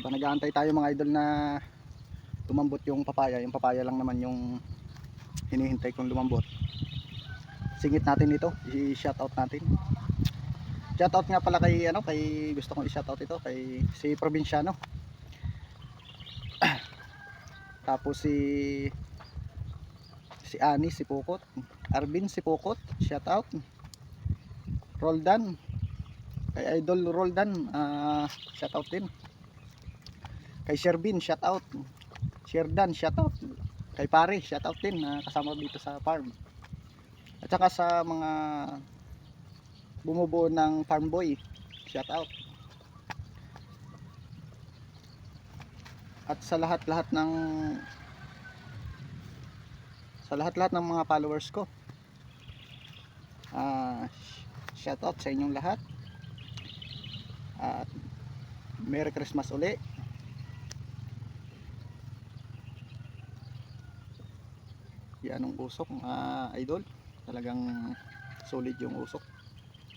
Habang nag-aantay tayo mga idol na lumambot yung papaya. Yung papaya lang naman yung hinihintay kong lumambot. Singit natin ito. I-shoutout natin. Shoutout nga pala kay ano, kay gusto kong i-shoutout ito kay si Provinciano. Tapos si si Ani si Pukot, Arvin si Pukot, shoutout. Roldan. Kay Idol Roldan, ah shoutout din. Kay Sherbin, shoutout. Sherdan, shoutout. Kay Pare, shoutout din na kasama dito sa farm. At saka sa mga bumubuo ng farm boy, shoutout. At sa lahat-lahat ng sa lahat-lahat ng mga followers ko. Ah, shoutout sa inyong lahat. At Merry Christmas uli. Yan ang usok mga idol. Talagang solid yung usok.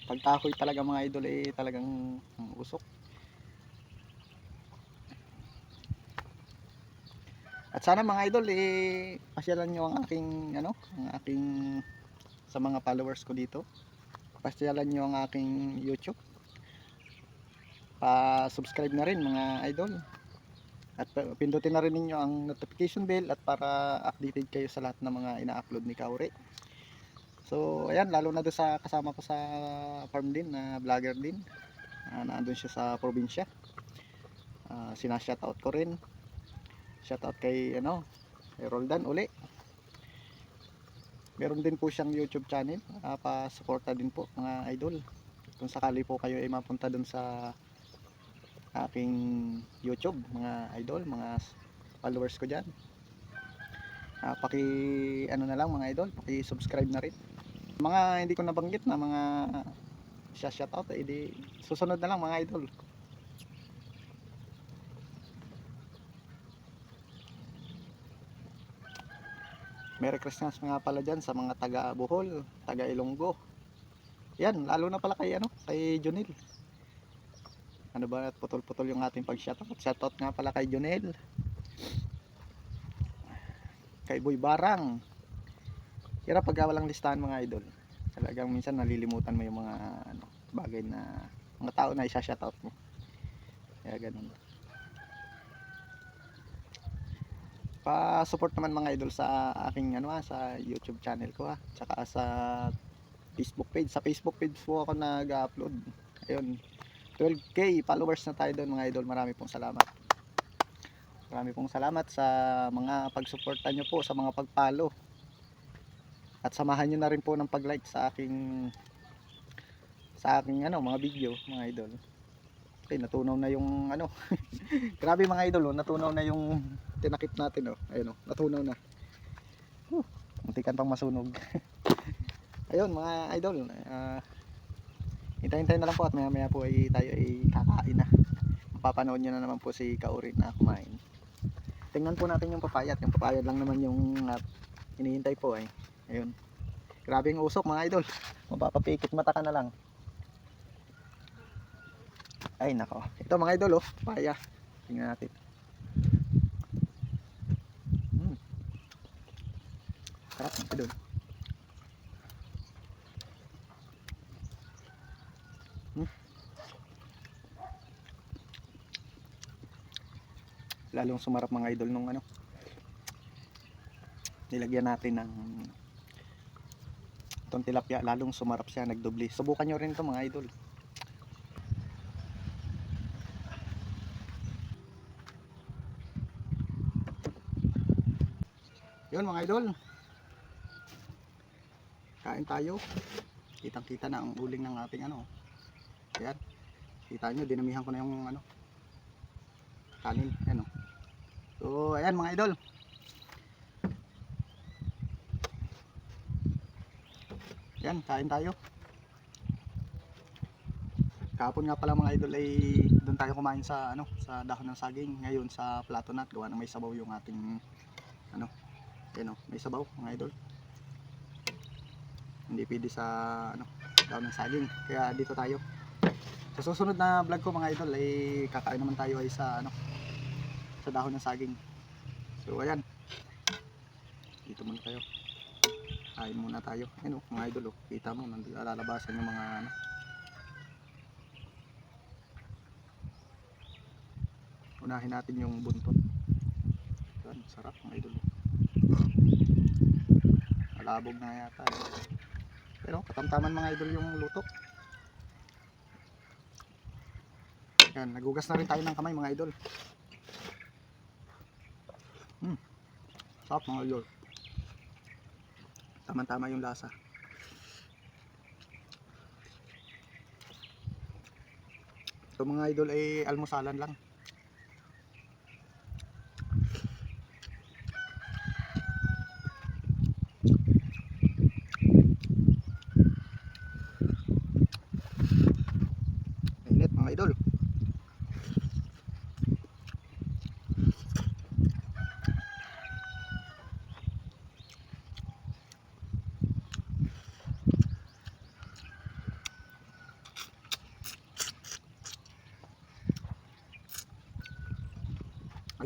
Pagkahoy talaga mga idol eh talagang ang usok. At sana mga idol eh pasyalan nyo ang aking ano, ang aking sa mga followers ko dito. Pasyalan nyo ang aking YouTube. Pa-subscribe na rin mga idol. At pindutin na rin ninyo ang notification bell at para updated kayo sa lahat ng mga ina-upload ni Kauri. So, ayan, lalo na doon sa kasama ko sa farm din na vlogger din. Uh, naandun siya sa probinsya. Uh, sinashoutout ko rin. Shoutout kay ano, kay Roldan uli. Meron din po siyang YouTube channel. Uh, pa-suporta din po mga idol. Kung sakali po kayo ay mapunta doon sa aking YouTube, mga idol, mga followers ko diyan. Ah, paki ano na lang mga idol, paki-subscribe na rin. Mga hindi ko nabanggit na mga siya shoutout eh, di susunod na lang mga idol. Merry Christmas mga pala dyan sa mga taga Bohol, taga Ilonggo. Yan, lalo na pala kay ano, kay Junil. Ano ba, putol-putol yung ating pag-shoutout. Shoutout nga pala kay Junel. Kay Boy Barang. Kira pag walang listahan mga idol. Talagang minsan nalilimutan mo yung mga ano, bagay na mga tao na isa-shoutout mo. Kaya ganun. Pa-support naman mga idol sa aking ano ah, sa YouTube channel ko ah. Tsaka sa Facebook page. Sa Facebook page po ako nag-upload. Ayun, 12k followers na tayo doon mga idol. Marami pong salamat. Marami pong salamat sa mga pagsuporta nyo po, sa mga pagpalo. At samahan nyo na rin po ng pag-like sa aking sa aking ano, mga video, mga idol. Okay, natunaw na yung ano. Grabe mga idol, oh, natunaw na yung tinakip natin oh. Ayun oh, natunaw na. Muntikan pang masunog. Ayun mga idol, ah Hintayin-hintayin na lang po at maya maya po ay tayo ay kakain na. Mapapanood nyo na naman po si Kauri na kumain. Tingnan po natin yung papaya at yung papaya lang naman yung uh, hinihintay po ay. Ayun. Grabe yung usok mga idol. Mapapapikit mata ka na lang. Ay nako. Ito mga idol oh, papaya. Tingnan natin. Hmm. Sarap mga idol. Lalong sumarap mga idol nung ano nilagyan natin ng itong tilapia lalong sumarap siya nagdobli subukan nyo rin ito mga idol. Yun mga idol. Kain tayo. Kitang kita na ang uling ng ating ano yan kita nyo dinamihan ko na yung ano kanin ano So, ayan mga idol. Yan, kain tayo. Kahapon nga pala mga idol ay doon tayo kumain sa ano, sa dahon ng saging. Ngayon sa plato nat, gawa na may sabaw yung ating ano, yan o, may sabaw mga idol. Hindi pwede sa ano, dahon ng saging. Kaya dito tayo. Sa susunod na vlog ko mga idol ay kakain naman tayo ay sa ano, sa dahon ng saging. So ayan. Dito muna tayo. Kain muna tayo. Ayun oh, mga idol oh. Kita mo, nandito lalabasan yung mga ano. Unahin natin yung buntot. Yan, sarap mga idol. oh. Malabog na yata. eh. Pero katamtaman mga idol yung luto. Yan, nagugas na rin tayo ng kamay mga idol. Hmm. Sarap mga idol. Tama-tama yung lasa. Ito mga idol ay almusalan lang. Init mga idol.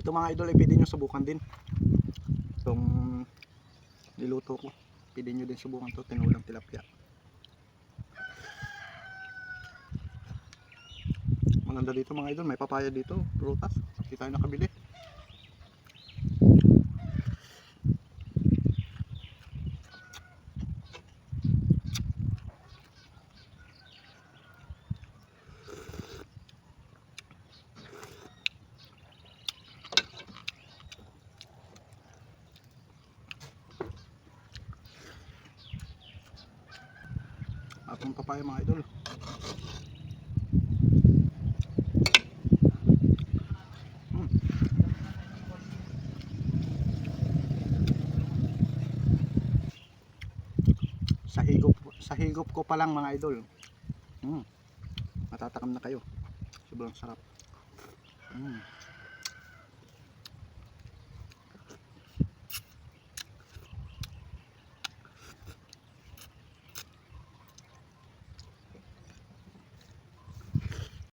Ito mga idol ay pwede nyo subukan din. Itong niluto ko. Pwede nyo din subukan to tinulang tilapia. Maganda dito mga idol, may papaya dito, prutas. Hindi tayo nakabili. Atong papaya mga idol. Mm. Sa higop sa higop ko pa lang mga idol. Mm. Matatakam na kayo. Sobrang sarap. Mm.